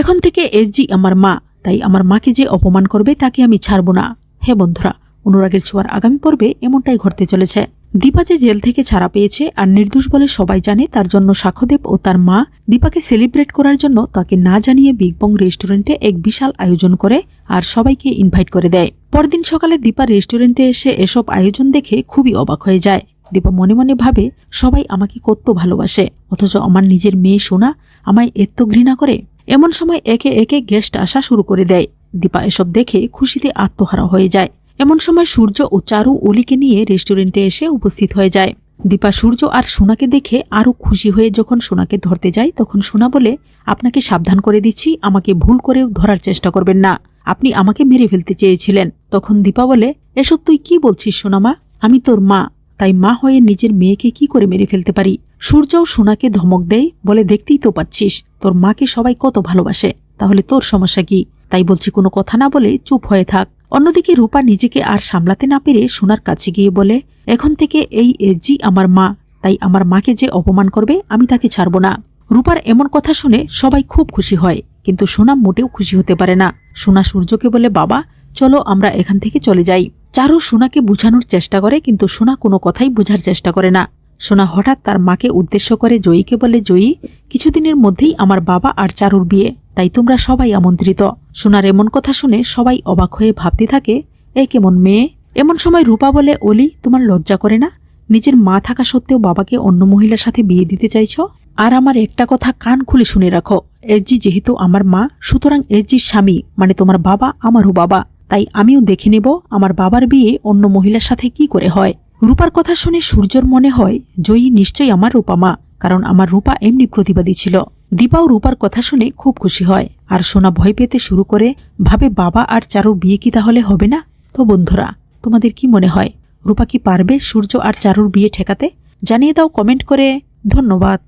এখন থেকে এজি আমার মা, তাই আমার মাকে যে অপমান করবে তাকে আমি ছাড়ব না। হে বন্ধুরা, অনুরাগের ছোঁয়ার আগামী পর্বে এমনটাই ঘটতে চলেছে। দীপা যে জেল থেকে ছাড়া পেয়েছে আর নির্দোষ বলে সবাই জানে তার জন্য সাক্ষ্যদেব ও তার মা দীপাকে সেলিব্রেট করার জন্য তাকে না জানিয়ে বিগ বং রেস্টুরেন্টে এক বিশাল আয়োজন করে আর সবাইকে ইনভাইট করে দেয়। পরদিন সকালে দীপা রেস্টুরেন্টে এসে এসব আয়োজন দেখে খুবই অবাক হয়ে যায়। দীপা মনে মনে ভাবে, সবাই আমাকে কত ভালোবাসে, অথচ আমার নিজের মেয়ে সোনা আমায় এত ঘৃণা করে। এমন সময় একে একে গেস্ট আসা শুরু করে দেয়। দীপা এসব দেখে খুশিতে আত্মহারা হয়ে যায়। এমন সময় সূর্য ও চারু অলিকে নিয়ে রেস্টুরেন্টে এসে উপস্থিত হয়ে যায়। দীপা, সূর্য আর সোনাকে দেখে আরও খুশি হয়ে যখন সোনাকে ধরতে যায়, তখন সোনা বলে, আপনাকে সাবধান করে দিচ্ছি, আমাকে ভুল করেও ধরার চেষ্টা করবেন না। আপনি আমাকে মেরে ফেলতে চেয়েছিলেন। তখন দীপা বলে, এসব তুই কি বলছিস সোনামা? আমি তোর মা। তাই মা হয়ে নিজের মেয়েকে কি করে মেরে ফেলতে পারি? সূর্যও সোনাকে ধমক দেয় বলে দেখতেই তো পাচ্ছিস, তোর মাকে সবাই কত ভালোবাসে। তাহলে তোর সমস্যা কি? তাই বলছি কোনো কথা না বলে চুপ হয়ে থাক। অন্যদিকে রূপা নিজেকে আর সামলাতে না পেরে সোনার কাছে গিয়ে বলে, এখন থেকে এই এজি আমার মা, তাই আমার মাকে যে অপমান করবে আমি তাকে ছাড়ব না। রূপার এমন কথা শুনে সবাই খুব খুশি হয়, কিন্তু সোনা মোটেও খুশি হতে পারে না। সোনা সূর্যকে বলে, বাবা, চলো আমরা এখান থেকে চলে যাই। চারু সোনাকে বুঝানোর চেষ্টা করে, কিন্তু সোনা কোনো কথাই বোঝার চেষ্টা করে না। সোনা হঠাৎ তার মাকে উদ্দেশ্য করে, জয়ীকে বলে, জয়ী, কিছুদিনের মধ্যেই আমার বাবা আর চারুর বিয়ে, তাই তোমরা সবাই আমন্ত্রিত। সোনার এমন কথা শুনে সবাই অবাক হয়ে ভাবতে থাকে, এ কেমন মেয়ে? এমন সময় রূপা বলে, অলি, তোমার লজ্জা করে না? নিজের মা থাকা সত্ত্বেও বাবাকে অন্য মহিলার সাথে বিয়ে দিতে চাইছ? আর আমার একটা কথা কান খুলে শুনে রাখো এজি যেহেতু আমার মা, সুতরাং এজির স্বামী মানে তোমার বাবা আমারও বাবা। তাই আমিও দেখে নেব আমার বাবার বিয়ে অন্য মহিলার সাথে কি করে হয়। রূপার কথা শুনে সূর্যর মনে হয়, জয়ী নিশ্চয়ই আমার রূপা মা, কারণ আমার রূপা এমনি প্রতিবাদী ছিল। দীপাও রূপার কথা শুনে খুব খুশি হয়। আর সোনা ভয় পেতে শুরু করে, ভাবে বাবা আর চারুর বিয়ে কি তাহলে হবে না? তো বন্ধুরা, তোমাদের কি মনে হয়? রূপা কি পারবে সূর্য আর চারুর বিয়ে ঠেকাতে? জানিয়ে দাও কমেন্ট করে। ধন্যবাদ।